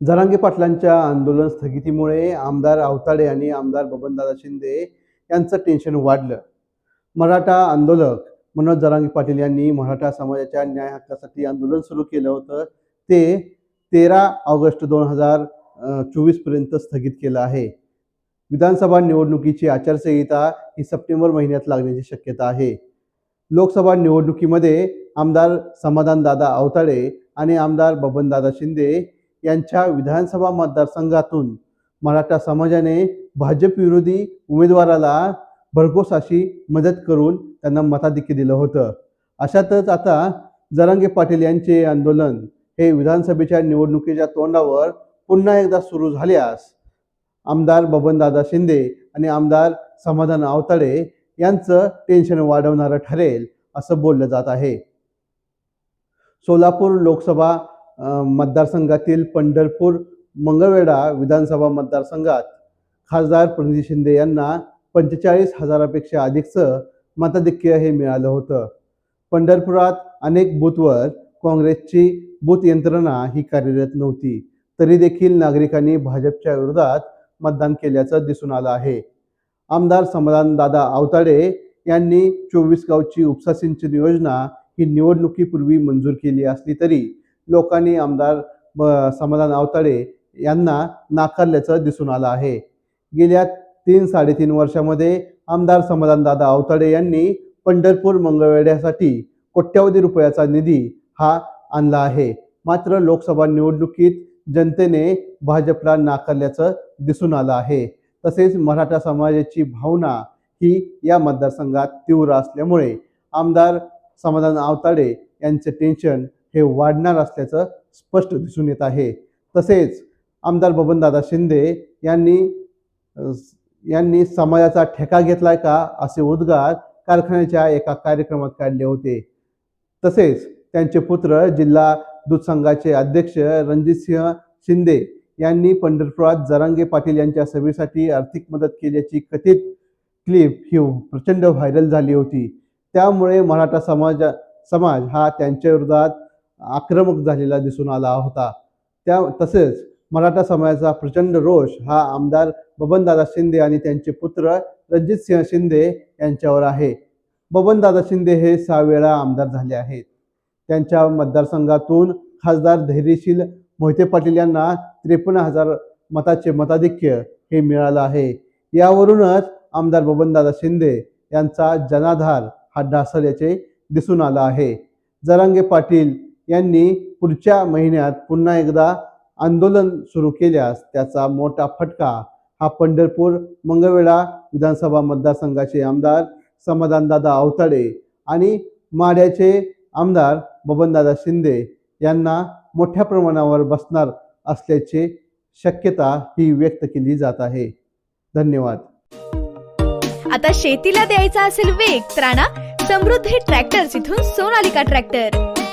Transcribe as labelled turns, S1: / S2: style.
S1: जरांगे पाटलांच्या आंदोलन स्थगितीमुळे आमदार आवताडे आणि आमदार बबनदादा शिंदे यांचं टेन्शन वाढलं. मराठा आंदोलक मनोज जरांगे पाटील यांनी मराठा समाजाच्या न्याय हक्कासाठी आंदोलन सुरू केलं होतं. ते तेरा ऑगस्ट दोन हजार चोवीसपर्यंत स्थगित केलं आहे. विधानसभा निवडणुकीची आचारसंहिता ही सप्टेंबर महिन्यात लागण्याची शक्यता आहे. लोकसभा निवडणुकीमध्ये आमदार समाधानदादा अवताडे आणि आमदार बबनदादा शिंदे यांच्या विधानसभा मतदारसंघातून मराठा समाजाने भाजप विरोधी उमेदवाराला भरघोस अशी मदत करून त्यांना मताधिक्य दिलं होतं. अशातच आता जरांगे पाटील यांचे आंदोलन हे विधानसभेच्या निवडणुकीच्या तोंडावर पुन्हा एकदा सुरू झाल्यास आमदार बबनदादा शिंदे आणि आमदार समाधान आवताडे यांचं टेन्शन वाढवणारं ठरेल असं बोललं जात आहे. सोलापूर लोकसभा मतदारसंघातील पंढरपूर मंगळवेढा विधानसभा मतदारसंघात खासदार प्रणिती शिंदे यांना पंचेचाळीस हजारापेक्षा अधिकचं मताधिक्य हे मिळालं होतं. पंढरपुरात अनेक बूथवर काँग्रेसची बूथ यंत्रणा ही कार्यरत नव्हती. तरी देखील नागरिकांनी भाजपच्या विरोधात मतदान केल्याचं दिसून आलं आहे. आमदार समाधानदादा आवताडे यांनी चोवीस गावची उपसा सिंचन योजना ही निवडणुकीपूर्वी मंजूर केली असली तरी लोकांनी आमदार समाधान आवताडे यांना नाकारल्याचं दिसून आलं आहे. गेल्या तीन साडेतीन वर्षामध्ये आमदार समाधानदादा आवताडे यांनी पंढरपूर मंगळवेढ्यासाठी कोट्यावधी रुपयाचा निधी हा आणला आहे. मात्र लोकसभा निवडणुकीत जनतेने भाजपला नाकारल्याचं दिसून आलं आहे. तसेच मराठा समाजाची भावना ही या मतदारसंघात तीव्र असल्यामुळे आमदार समाधान आवताडे यांचे टेन्शन हे वाढणार असल्याचं स्पष्ट दिसून येत आहे. तसेच आमदार बबनदादा शिंदे यांनी यांनी समाजाचा ठेका घेतलाय का असे उद्गार कारखान्याच्या एका कार्यक्रमात काढले होते. तसेच त्यांचे पुत्र जिल्हा दूध संघाचे अध्यक्ष रणजितसिंह शिंदे यांनी पंढरपुरात जरांगे पाटील यांच्या सभेसाठी आर्थिक मदत केल्याची कथित क्लिप ही प्रचंड व्हायरल झाली होती. त्यामुळे मराठा समाज समाज हा त्यांच्या विरोधात आक्रमक झालेला दिसून आला होता. त्या तसेच मराठा समाजाचा प्रचंड रोष हा आमदार बबनदादा शिंदे आणि त्यांचे पुत्र रणजितसिंह शिंदे यांच्यावर आहे. बबनदादा शिंदे हे सहा वेळा आमदार झाले आहेत. त्यांच्या मतदारसंघातून खासदार धैर्यशील मोहिते पाटील यांना त्रेपन्न हजार मताचे मताधिक्य हे मिळालं आहे. यावरूनच आमदार बबनदादा शिंदे यांचा जनाधार हा ढासळल्याचे दिसून आला आहे. जरांगे पाटील यांनी पुढच्या महिन्यात पुन्हा एकदा आंदोलन सुरू केल्यास त्याचा मोठा फटका हा पंढरपूर मंगळवेळा विधानसभा मतदारसंघाचे आमदार समाधानदादा अवताडे आणि माड्याचे आमदार बबनदादा शिंदे यांना मोठ्या प्रमाणावर बसणार असल्याची शक्यता ही व्यक्त केली जात आहे. धन्यवाद.
S2: आता शेतीला द्यायचा असेल वेग तर समृद्धी ट्रॅक्टर इथून सोनालिका ट्रॅक्टर.